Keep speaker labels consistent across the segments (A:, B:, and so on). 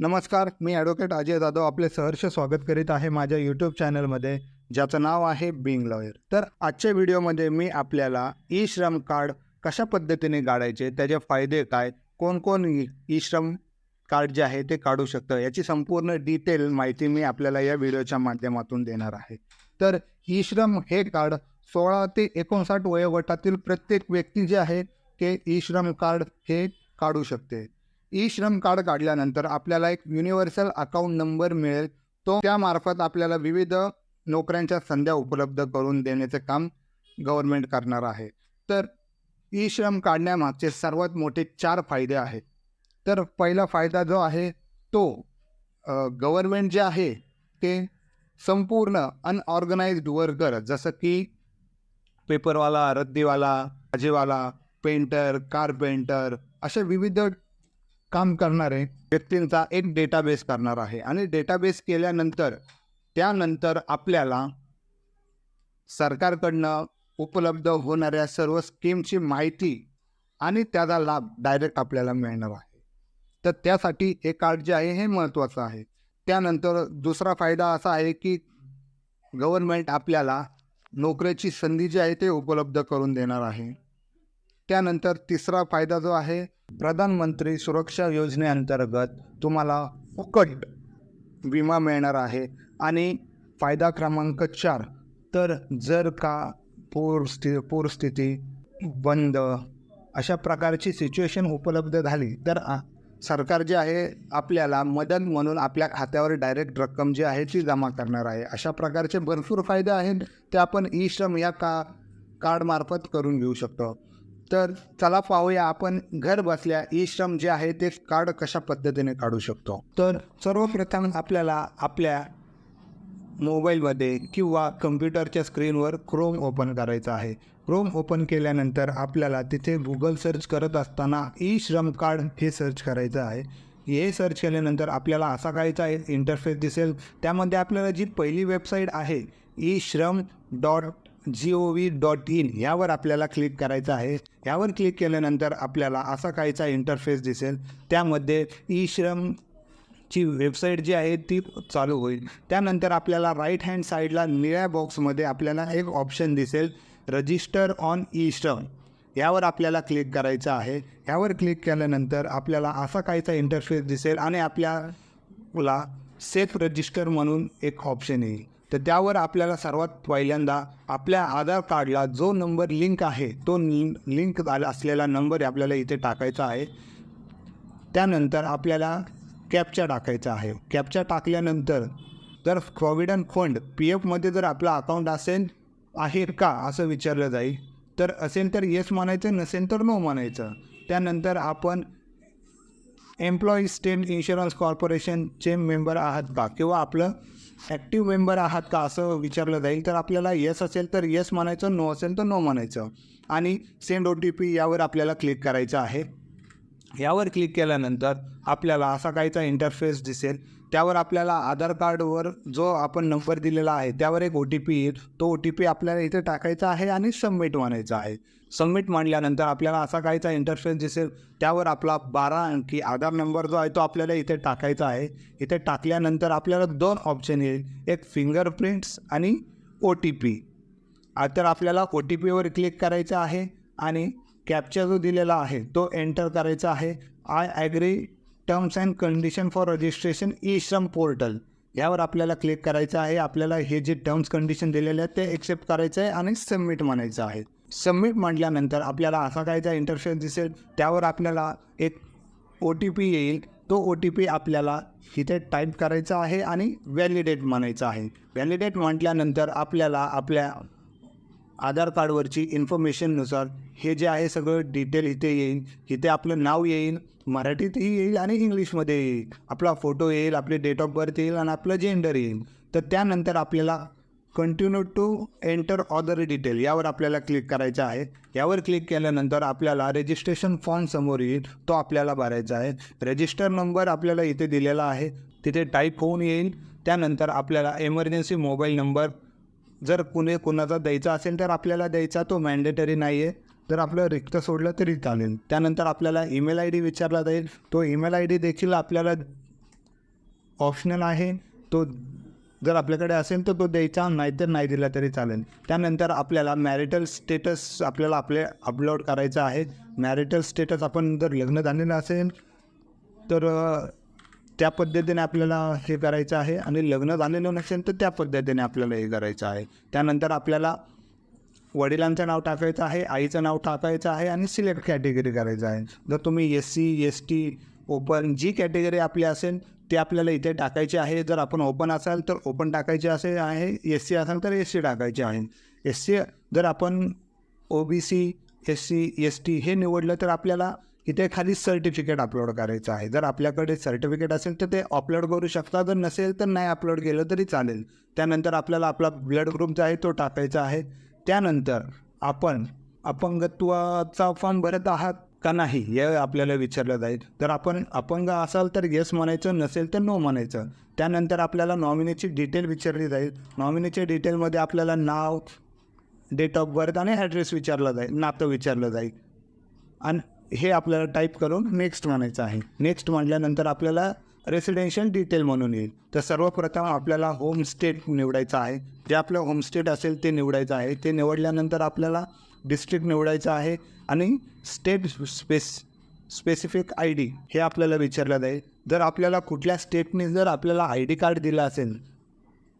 A: नमस्कार मी ॲडव्होकेट अजय जाधव आपले सहर्ष स्वागत करीत आहे माझ्या यूट्यूब चॅनलमध्ये ज्याचं नाव आहे बिंग लॉयर तर आजच्या व्हिडिओमध्ये मी आपल्याला ई श्रम कार्ड कशा पद्धतीने काढायचे त्याचे फायदे काय कोणकोण ई श्रम कार्ड जे आहे ते काढू शकतं याची संपूर्ण डिटेल माहिती मी आपल्याला या व्हिडिओच्या माध्यमातून देणार आहे. तर ई श्रम हे कार्ड सोळा ते एकोणसाठ वयोगटातील प्रत्येक व्यक्ती जे आहे ते ई श्रम कार्ड हे काढू शकते. ई श्रम कार्ड काढल्यानंतर आपल्याला एक युनिव्हर्सल अकाउंट नंबर मिळेल. तो त्यामार्फत आपल्याला विविध नोकऱ्यांच्या संध्या उपलब्ध करून देण्याचे काम गव्हर्नमेंट करणार आहे. तर ई श्रम काढण्यामागचे सर्वात मोठे चार फायदे आहेत. तर पहिला फायदा जो आहे तो गव्हर्नमेंट जे आहे ते संपूर्ण अनऑर्गनाइज्ड वर्कर जसं की पेपरवाला रद्दीवाला भाजीवाला पेंटर कारपेंटर असे विविध काम करणारे व्यक्तींचा एक डेटाबेस करणार आहे. आणि डेटाबेस केल्यानंतर त्यानंतर आपल्याला सरकारकडनं उपलब्ध होणाऱ्या सर्व स्कीमची माहिती आणि त्याचा लाभ डायरेक्ट आपल्याला मिळणार आहे. तर त्यासाठी हे कार्ड जे आहे हे महत्त्वाचं आहे. त्यानंतर दुसरा फायदा असा आहे की गव्हर्नमेंट आपल्याला नोकरीची संधी जी आहे ते उपलब्ध करून देणार आहे. त्यानंतर तिसरा फायदा जो आहे प्रधानमंत्री सुरक्षा योजनेअंतर्गत तुम्हाला फुकट विमा मिळणार आहे. आणि फायदा क्रमांक चार तर जर का पूरस्थिती पूरस्थिती बंद अशा प्रकारची सिच्युएशन उपलब्ध झाली तर सरकार जे आहे आपल्याला मदत म्हणून आपल्या खात्यावर डायरेक्ट रक्कम जी आहे ती जमा करणार आहे. अशा प्रकारचे भरपूर फायदे आहेत ते आपण ई श्रम या का कार्डमार्फत करून घेऊ शकतो. तर चला पाहूया आपण घर बसल्या ई श्रम जे आहे ते कार्ड कशा पद्धतीने काढू शकतो. तर सर्वप्रथम आपल्याला आपल्या मोबाईलमध्ये किंवा कम्प्युटरच्या स्क्रीनवर क्रोम ओपन करायचं आहे. क्रोम ओपन केल्यानंतर आपल्याला तिथे गुगल सर्च करत असताना ई श्रम कार्ड हे सर्च करायचं आहे. हे सर्च केल्यानंतर आपल्याला असा काहीचा आहे इंटरफेस दिसेल. त्यामध्ये आपल्याला जी पहिली वेबसाईट आहे e Shram dot G O V dot in यावर आपल्याला क्लिक करायचं आहे. यावर क्लिक केल्यानंतर आपल्याला असा काहीचा इंटरफेस दिसेल. त्यामध्ये ई श्रम ची वेबसाईट जी आहे ती चालू होईल. त्यानंतर आपल्याला राईट हँड साईडला निळ्या बॉक्समध्ये आपल्याला एक ऑप्शन दिसेल रजिस्टर ऑन ई श्रम यावर आपल्याला क्लिक करायचं आहे. यावर क्लिक केल्यानंतर आपल्याला असा काहीचा इंटरफेस दिसेल आणि आपल्याला सेफ रजिस्टर म्हणून एक ऑप्शन येईल. तर त्यावर आपल्याला सर्वात पहिल्यांदा आपल्या आधार कार्डला जो नंबर लिंक आहे तो लिंक असलेला नंबर आपल्याला इथे टाकायचा आहे. त्यानंतर आपल्याला कॅपचा टाकायचा आहे. कॅपचा टाकल्यानंतर जर प्रॉव्हिडंट फंड पी एफमध्ये जर आपलं अकाउंट असेल आहे का असं विचारलं जाईल. तर असेल तर येस म्हणायचं नसेल तर नो म्हणायचं. त्यानंतर आपण एम्प्लॉई स्टेट इन्शुरन्स कॉर्पोरेशनचे मेंबर आहात का? किंवा आपलं ॲक्टिव्ह मेंबर आहात का असं विचारलं जाईल तर आपल्याला येस असेल तर येस म्हणायचं नो असेल तर नो म्हणायचं. आणि सेंड ओ टी पी यावर आपल्याला क्लिक करायचं आहे. यावर क्लिक केल्यानंतर आपल्याला असा काहीचा इंटरफेस दिसेल. त्यावर आपल्याला आधार कार्डवर जो आपण नंबर दिलेला आहे त्यावर एक ओ टी पी येईल. तो ओ टी पी आपल्याला इथे टाकायचा आहे आणि सबमिट मानायचा आहे. सबमिट मांडल्यानंतर आपल्याला असा काहीचा इंटरफेस दिसेल. त्यावर आपला बारा अंकी आधार नंबर जो आहे तो आपल्याला इथे टाकायचा आहे. इथे टाकल्यानंतर आपल्याला दोन ऑप्शन येईल. एक फिंगरप्रिंट्स आणि ओ टी पी तर आपल्याला ओ टी पीवर क्लिक करायचं आहे आणि कॅप्चर जो दिलेला आहे तो एंटर करायचा आहे. I agree terms and condition for registration e Shram portal यावर आपल्याला क्लिक करायचं आहे. आपल्याला हे जे टर्म्स कंडिशन दिलेले आहेत ते एक्सेप्ट करायचं आहे आणि सबमिट म्हणायचं आहे. सबमिट म्हटल्यानंतर आपल्याला असा काहीचा इंटरफेस दिसेल? त्यावर आपल्याला एक ओ टी पी येईल. तो ओ टी पी आपल्याला इथे टाईप करायचा आहे आणि व्हॅलिडेट म्हणायचं आहे. व्हॅलिडेट म्हटल्यानंतर आपल्याला आपल्या आधार कार्डवरची इन्फॉर्मेशननुसार हे जे आहे सगळं डिटेल इथे येईल इथे आपलं नाव येईल मराठीतही येईल आणि इंग्लिशमध्ये येईल. आपला फोटो येईल आपली डेट ऑफ बर्थ येईल आणि आपलं जेंडर येईल. तर त्यानंतर आपल्याला continue to enter other detail यावर आपल्याला क्लिक करायचं आहे. यावर क्लिक केल्यानंतर आपल्याला रजिस्ट्रेशन फॉर्म समोर येईल. तो आपल्याला भरायचा आहे. रजिस्टर नंबर आपल्याला इथे दिलेला आहे. तिथे टाईप होऊन येईल. त्यानंतर आपल्याला एमर्जन्सी मोबाईल नंबर जर कुणी कुणाचा द्यायचा असेल तर आपल्याला द्यायचा तो मॅन्डेटरी नाही आहे जर आपलं रिक्त सोडलं तरी चालेल. त्यानंतर आपल्याला ईमेल आय डी विचारला जाईल. तो ईमेल आय डी देखील आपल्याला ऑप्शनल आहे. तो जर आपल्याकडे असेल तर तो द्यायचा नाहीतर नाही दिला तरी चालेल. त्यानंतर आपल्याला मॅरिटल स्टेटस आपल्याला आपले अपलोड करायचं आहे. मॅरिटल स्टेटस आपण जर लग्न झालेलं असेल तर त्या पद्धतीने आपल्याला हे करायचं आहे आणि लग्न झालेलं नसेल तर त्या पद्धतीने आपल्याला हे करायचं आहे. त्यानंतर आपल्याला वडिलांचं नाव टाकायचं आहे आईचं नाव टाकायचं आहे आणि सिलेक्ट कॅटेगरी करायचं आहे. जर तुम्ही S C S T open G category आपली असेल ते आपल्याला इथे टाकायची आहे. जर आपण ओपन असाल तर ओपन टाकायचे असे आहे. एस सी असाल तर एस सी टाकायचे आहे. एस सी जर आपण O B C S C S T हे निवडलं तर आपल्याला इथे खाली सर्टिफिकेट अपलोड करायचं आहे. जर आपल्याकडे सर्टिफिकेट असेल तर ते अपलोड करू शकता. जर नसेल तर नाही अपलोड केलं तरी चालेल. त्यानंतर आपल्याला आपला ब्लड ग्रुप जो आहे तो टाकायचा आहे. त्यानंतर आपण अपंगत्वाचा फॉर्म भरत आहात का नाही हे आपल्याला विचारलं जाईल. जर आपण अपंग असाल तर येस म्हणायचं नसेल तर नो म्हणायचं. त्यानंतर आपल्याला नॉमिनीची डिटेल विचारली जाईल. नॉमिनीच्या डिटेलमध्ये आपल्याला नाव डेट ऑफ बर्थ आणि ॲड्रेस विचारला जाईल नातं विचारलं जाईल. आणि हे आपल्याला टाईप करून नेक्स्ट म्हणायचं आहे. नेक्स्ट म्हटल्यानंतर आपल्याला रेसिडेन्शियल डिटेल म्हणून येईल. तर सर्वप्रथम आपल्याला होम स्टेट निवडायचं आहे. जे आपलं होम स्टेट असेल ते निवडायचं आहे. ते निवडल्यानंतर आपल्याला डिस्ट्रिक्ट निवडायचं आहे. आणि state space specific I D हे आपल्याला विचारलं जाईल. जर आपल्याला कुठल्या स्टेटने जर आपल्याला आय डी कार्ड दिलं असेल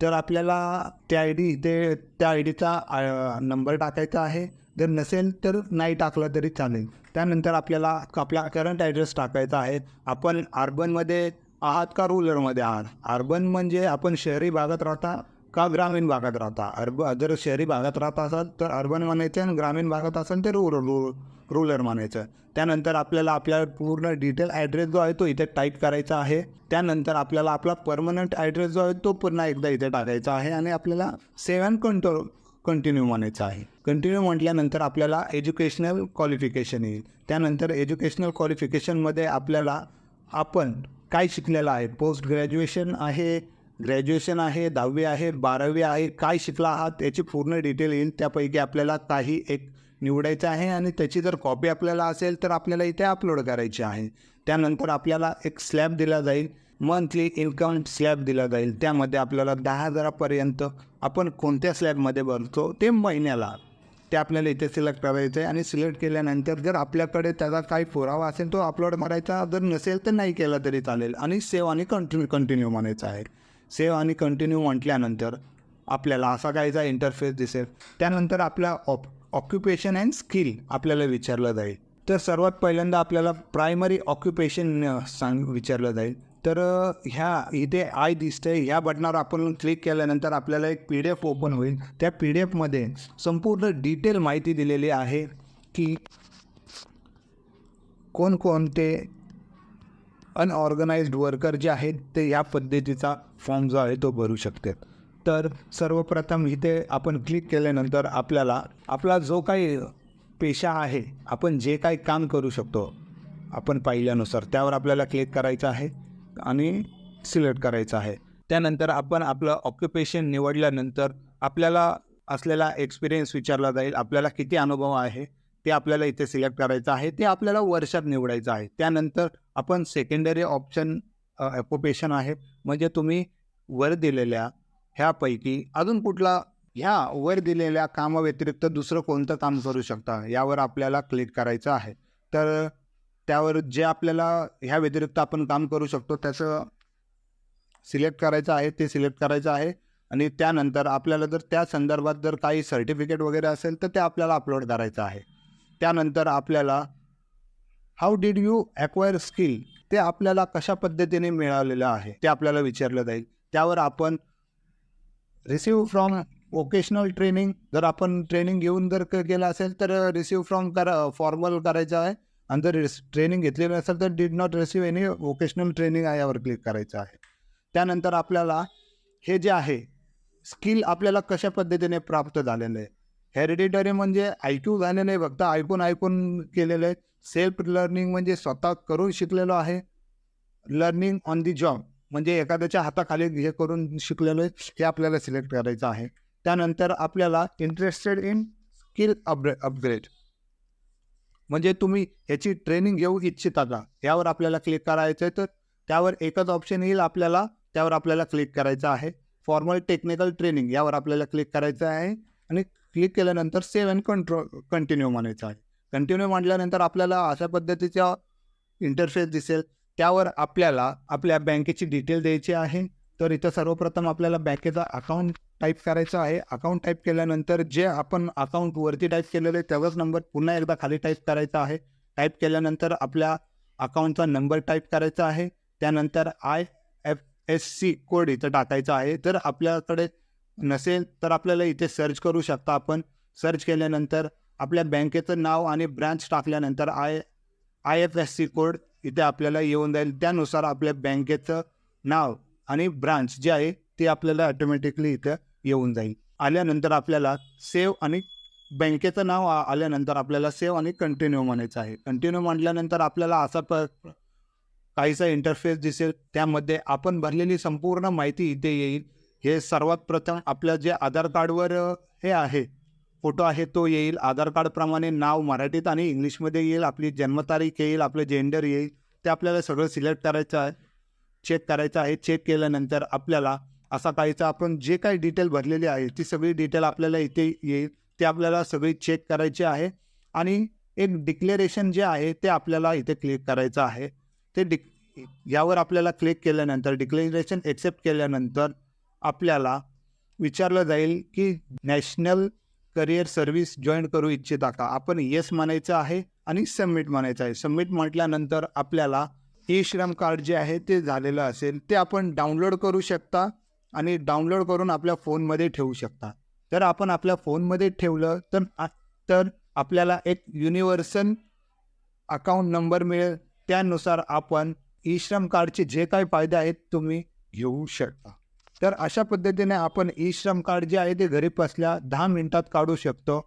A: तर आपल्याला त्या आय डी ते त्या आय डीचा नंबर टाकायचा आहे. जर नसेल तर नाही टाकलं तरी चालेल. त्यानंतर आपल्याला आपला करंट ॲड्रेस टाकायचा आहे. आपण अर्बनमध्ये आहात का रुरलमध्ये आहात? अर्बन म्हणजे आपण शहरी भागात राहता का ग्रामीण भागात राहता? अर्ब जर शहरी भागात राहत असाल तर अर्बन म्हणायचं आणि ग्रामीण भागात असाल तर रुरल रुरल म्हणायचं. त्यानंतर आपल्याला आपल्या पूर्ण डिटेल ॲड्रेस जो आहे तो इथे टाईप करायचा आहे. त्यानंतर आपल्याला आपला परमनंट ॲड्रेस जो आहे तो पुन्हा एकदा इथे टाकायचा आहे आणि आपल्याला सेवन कंट्रोल कंटिन्यू म्हणायचं आहे. कंटिन्यू म्हटल्यानंतर आपल्याला एज्युकेशनल क्वालिफिकेशन येईल. त्यानंतर एज्युकेशनल क्वालिफिकेशनमध्ये आपल्याला आपण काय शिकलेलं आहे? पोस्ट ग्रॅज्युएशन आहे ग्रॅज्युएशन आहे दहावी आहे बारावी आहे काय शिकला आहात याची पूर्ण डिटेल येईल. त्यापैकी आपल्याला काही एक निवडायचं आहे आणि त्याची जर कॉपी आपल्याला असेल तर आपल्याला इथे अपलोड करायची आहे. त्यानंतर आपल्याला एक स्लॅब दिला जाईल. मंथली इन्कम स्लॅब दिला जाईल. त्यामध्ये आपल्याला दहा हजारापर्यंत आपण कोणत्या स्लॅबमध्ये भरतो ते महिन्याला. ते आपल्याला इथे सिलेक्ट करायचं आहे आणि सिलेक्ट केल्यानंतर जर आपल्याकडे त्याचा काही पुरावा असेल तो अपलोड करायचा जर नसेल तर नाही केला तरी चालेल. आणि सेव्ह आणि कंटिन्यू कंटिन्यू म्हणायचं आहे. सेव्ह आणि कंटिन्यू म्हटल्यानंतर आपल्याला असा काहीचा इंटरफेस दिसेल. त्यानंतर आपला ऑप ऑक्युपेशन अँड स्किल आपल्याला विचारलं जाईल. तर सर्वात पहिल्यांदा आपल्याला प्रायमरी ऑक्युपेशन सांग विचारलं जाईल. तर ह्या इथे आय दिसतंय. ह्या बटनावर आपण क्लिक केल्यानंतर आपल्याला एक पी डी एफ ओपन होईल. त्या पी डी एफमध्ये संपूर्ण डिटेल माहिती दिलेली आहे की कोणकोणते अनऑर्गनाइज्ड वर्कर जे आहेत ते या पद्धतीचा फॉर्म जो आहे तो भरू शकतात तर सर्वप्रथम इथे आपण क्लिक केल्यानंतर आपल्याला आपला जो काही पेशा आहे आपण जे काही काम करू शकतो आपण पाहिल्यानुसार त्यावर आपल्याला क्लिक करायचं आहे. आणि सिलेक्ट करायचं आहे. त्यानंतर आपण आपलं ऑक्युपेशन निवडल्यानंतर आपल्याला असलेला एक्सपिरियन्स विचारला जाईल आपल्याला किती अनुभव आहे ते आपल्याला इथे सिलेक्ट करायचं आहे ते आपल्याला वर्षात निवडायचं आहे. त्यानंतर आपण सेकंडरी ऑप्शन ऑक्युपेशन आहे. म्हणजे तुम्ही वर दिलेल्या ह्यापैकी अजून कुठला ह्या वर दिलेल्या कामाव्यतिरिक्त दुसरं कोणतं काम करू शकता यावर आपल्याला क्लिक करायचं आहे. तर त्यावर जे आपल्याला ह्या व्यतिरिक्त आपण काम करू शकतो त्याचं सिलेक्ट करायचं आहे ते सिलेक्ट करायचं आहे. आणि त्यानंतर आपल्याला जर त्या संदर्भात जर काही सर्टिफिकेट वगैरे असेल तर ते आपल्याला अपलोड करायचं आहे. त्यानंतर आपल्याला how did you acquire skill ते आपल्याला कशा पद्धतीने मिळालेलं आहे ते आपल्याला विचारलं जाईल. त्यावर आपण रिसिव्ह फ्रॉम वोकेशनल ट्रेनिंग जर आपण ट्रेनिंग घेऊन जर केलं असेल तर रिसिव्ह फ्रॉम करा फॉर्मल करायचं आहे. आणि जर ट्रेनिंग घेतलेलं असेल तर did not receive any vocational training आहे यावर क्लिक करायचं आहे. त्यानंतर आपल्याला हे जे आहे स्किल आपल्याला कशा पद्धतीने प्राप्त झालेलं आहे? हेरिडिटरी म्हणजे ऐकू झालेलं आहे फक्त ऐकून ऐकून केलेलं आहे. सेल्फ लर्निंग म्हणजे स्वतः करून शिकलेलो आहे. लर्निंग ऑन दी जॉब म्हणजे एखाद्याच्या हाताखाली हे करून शिकलेलो आहे हे आपल्याला सिलेक्ट करायचं आहे. त्यानंतर आपल्याला interested in skill upgrade upgrade म्हणजे तुम्ही ह्याची ट्रेनिंग घेऊ इच्छिता का? यावर आपल्याला क्लिक करायचं आहे तर? त्यावर एकच ऑप्शन येईल आपल्याला त्यावर आपल्याला क्लिक करायचं आहे. फॉर्मल टेक्निकल ट्रेनिंग यावर आपल्याला क्लिक करायचं आहे. आणि क्लिक केल्यानंतर सेव्ह अँड कंट्रो कंटिन्यू म्हणायचं आहे. कंटिन्यू म्हटल्यानंतर आपल्याला अशा पद्धतीचा इंटरफेस दिसेल. त्यावर आपल्याला आपल्या बँकेची डिटेल द्यायची आहे. तर इथं सर्वप्रथम आपल्याला बँकेचा अकाउंट टाईप करायचा आहे. अकाउंट टाईप केल्यानंतर जे आपण अकाउंट वरती टाईप केलेलं आहे त्याचाच नंबर पुन्हा एकदा खाली टाईप करायचा आहे. टाईप केल्यानंतर आपल्या अकाउंटचा नंबर टाईप करायचा आहे. त्यानंतर I F S C code इथं टाकायचा आहे. जर आपल्याकडे नसेल तर आपल्याला इथे सर्च करू शकता आपण. सर्च केल्यानंतर आपल्या बँकेचं नाव आणि ब्रँच टाकल्यानंतर I I F S C code इथे आपल्याला येऊन जाईल. त्यानुसार आपल्या बँकेचं नाव आणि ब्रांच जे आहे ते आपल्याला ऑटोमॅटिकली इथं येऊन जाईल. आल्यानंतर आपल्याला सेव्ह आणि बँकेचं नाव आ- आल्यानंतर आपल्याला सेव्ह आणि कंटिन्यू म्हणायचं आहे. कंटिन्यू म्हटल्यानंतर आपल्याला असा प काहीसा इंटरफेस दिसेल. त्यामध्ये आपण भरलेली संपूर्ण माहिती इथे येईल. हे सर्वात प्रथम आपल्या जे आधार कार्डवर हे आहे फोटो आहे तो येईल. आधार कार्डप्रमाणे नाव मराठीत आणि इंग्लिशमध्ये येईल. आपली जन्मतारीख येईल. आपलं जेंडर येईल. ते आपल्याला सगळं सिलेक्ट करायचं आहे. चेक करायचं आहे. चेक केल्यानंतर आपल्याला असा काहीचा आपण जे काही डिटेल भरलेली आहे ती सगळी डिटेल आपल्याला इथे येईल. ते आपल्याला सगळी चेक करायची आहे. आणि एक डिक्लेरेशन जे आहे ते आपल्याला इथे क्लिक करायचं आहे. ते डिक यावर आपल्याला क्लिक केल्यानंतर डिक्लेरेशन एक्सेप्ट केल्यानंतर आपल्याला विचारलं जाईल की नॅशनल करिअर सर्व्हिस जॉईन करू इच्छिता का? आपण येस म्हणायचं आहे आणि सबमिट म्हणायचं आहे. सबमिट म्हटल्यानंतर आपल्याला ई श्रम कार्ड जे आहे ते झालेलं असेल ते आपण डाउनलोड करू शकता आणि डाउनलोड करून आपल्या फोनमध्ये ठेवू शकता. जर आपण आपल्या फोनमध्ये ठेवलं तर तर आपल्याला एक युनिव्हर्सल अकाउंट नंबर मिळेल. त्यानुसार आपण ई श्रम कार्डचे जे काही फायदे आहेत तुम्ही घेऊ शकता. तर अशा पद्धतीने आपण ई श्रम कार्ड जे आहे ते घरी बसल्या दहा मिनटात काढू शकतो.